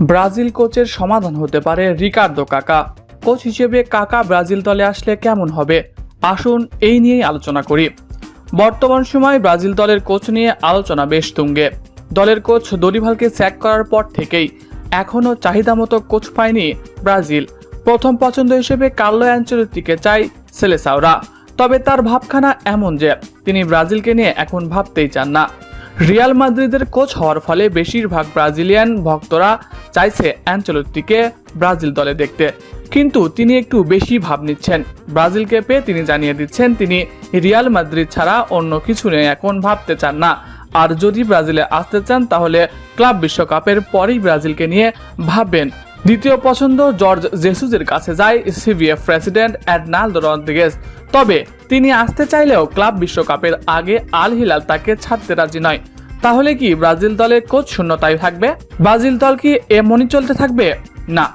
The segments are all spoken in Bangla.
ব্রাজিল কোচের সমাধান হতে পারে রিকার্দো কাকা। কোচ হিসেবে কাকা ব্রাজিল দলে আসলে কেমন হবে? আসুন এই নিয়েই আলোচনা করি। বর্তমান সময় ব্রাজিল দলের কোচ নিয়ে আলোচনা বেশ তুঙ্গে। দলের কোচ দরিভালকে স্যাক করার পর থেকেই এখনও চাহিদা মতো কোচ পায়নি ব্রাজিল। প্রথম পছন্দ হিসেবে কার্লো অ্যাঞ্চেলতিকে চাই সেলেসাওরা। তবে তার ভাবখানা এমন যে, তিনি ব্রাজিলকে নিয়ে এখন ভাবতেই চান না। রিয়াল মাদ্রিদের কোচ হওয়ার ফলে বেশিরভাগ ব্রাজিলিয়ান ভক্তরা চাইছে অ্যাঞ্চেলত্তিকে ব্রাজিল দলে দেখতে। কিন্তু তিনি একটু বেশি ভাব নিচ্ছেন। ব্রাজিলকে পেয়ে তিনি জানিয়ে দিচ্ছেন, তিনি রিয়াল মাদ্রিদ ছাড়া অন্য কিছু নিয়ে এখন ভাবতে চান না। আর যদি ব্রাজিলে আসতে চান, তাহলে ক্লাব বিশ্বকাপের পরেই ব্রাজিলকে নিয়ে ভাববেন। দ্বিতীয় পছন্দ জর্জ জেসুসের কাছে যায় সিভিএফ প্রেসিডেন্ট অ্যাডনাল্ডো রদ্রিগেজ। তবে তিনি আসতে চাইলেও ক্লাব বিশ্বকাপের আগে আল হিলাল তাকে ছাড়তে রাজি নয়। তাহলে কি ব্রাজিল দলের কোচ শূন্যতায় থাকবে? ব্রাজিল দল কি এমনই চলতে থাকবে? না।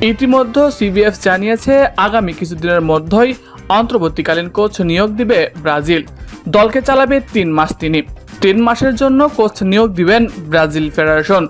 ইতিমধ্যে সিবিএফ জানিয়েছে আগামী কিছুদিনের মধ্যেই অন্তর্বর্তীকালীন কোচ নিয়োগ দিবে ব্রাজিল। দলকে চালাবে তিন মাস তিনি। তিন মাসের জন্য কোচ নিয়োগ দিবেন ব্রাজিল ফেডারেশন।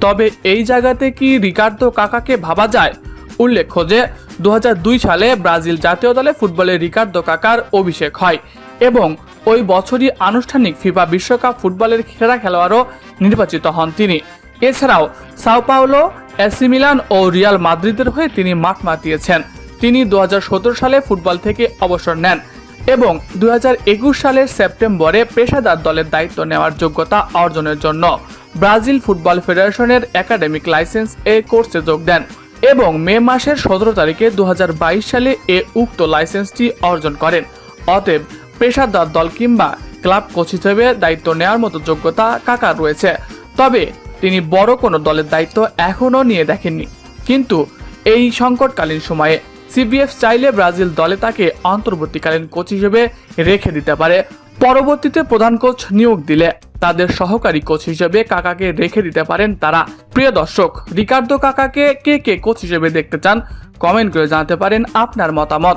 তবে এই জায়গাতে কি রিকার্দো কাকাকে ভাবা যায়? উল্লেখ্য যে দু হাজার দুই সালে ব্রাজিল জাতীয় দলে ফুটবলে রিকার্দো কাকার অভিষেক হয়। এবং ওই বছরই আনুষ্ঠানিক ফিফা বিশ্বকাপ ফুটবলের সেরা খেলোয়াড়ও নির্বাচিত হন তিনি। এছাড়াও সাও পাওলো, এসি মিলান ও রিয়াল মাদ্রিদের হয়ে তিনি মাঠ মাতিয়েছেন। তিনি দু হাজার সতেরো সালে ফুটবল থেকে অবসর নেন এবং দু হাজার একুশ সালের সেপ্টেম্বরে পেশাদার দলের দায়িত্ব নেওয়ার যোগ্যতা অর্জনের জন্য ব্রাজিল ফুটবল ফেডারেশনের একাডেমিক লাইসেন্স এ কোর্সে যোগ দেন এবং মে মাসের সতেরো তারিখে দুই হাজার বাইশ সালে এ উক্ত লাইসেন্সটি অর্জন করেন। অতএব পেশাদার দল কিংবা ক্লাব কোচ হিসেবে দায়িত্ব নেওয়ার মতো যোগ্যতা কাকার রয়েছে। তবে তিনি বড় কোনো দলের দায়িত্ব এখনও নিয়ে দেখেননি। কিন্তু এই সংকটকালীন সময়ে সিবিএফ চাইলে ব্রাজিল দলে তাকে অন্তর্বর্তীকালীন কোচ হিসেবে রেখে দিতে পারে। পরবর্তীতে প্রধান কোচ নিয়োগ দিলে তাদের সহকারী কোচ হিসেবে কাকাকে রেখে দিতে পারেন তারা। প্রিয় দর্শক, রিকার্দো কাকাকে কে কে কোচ হিসেবে দেখতে চান? কমেন্ট করে জানাতে পারেন আপনার মতামত।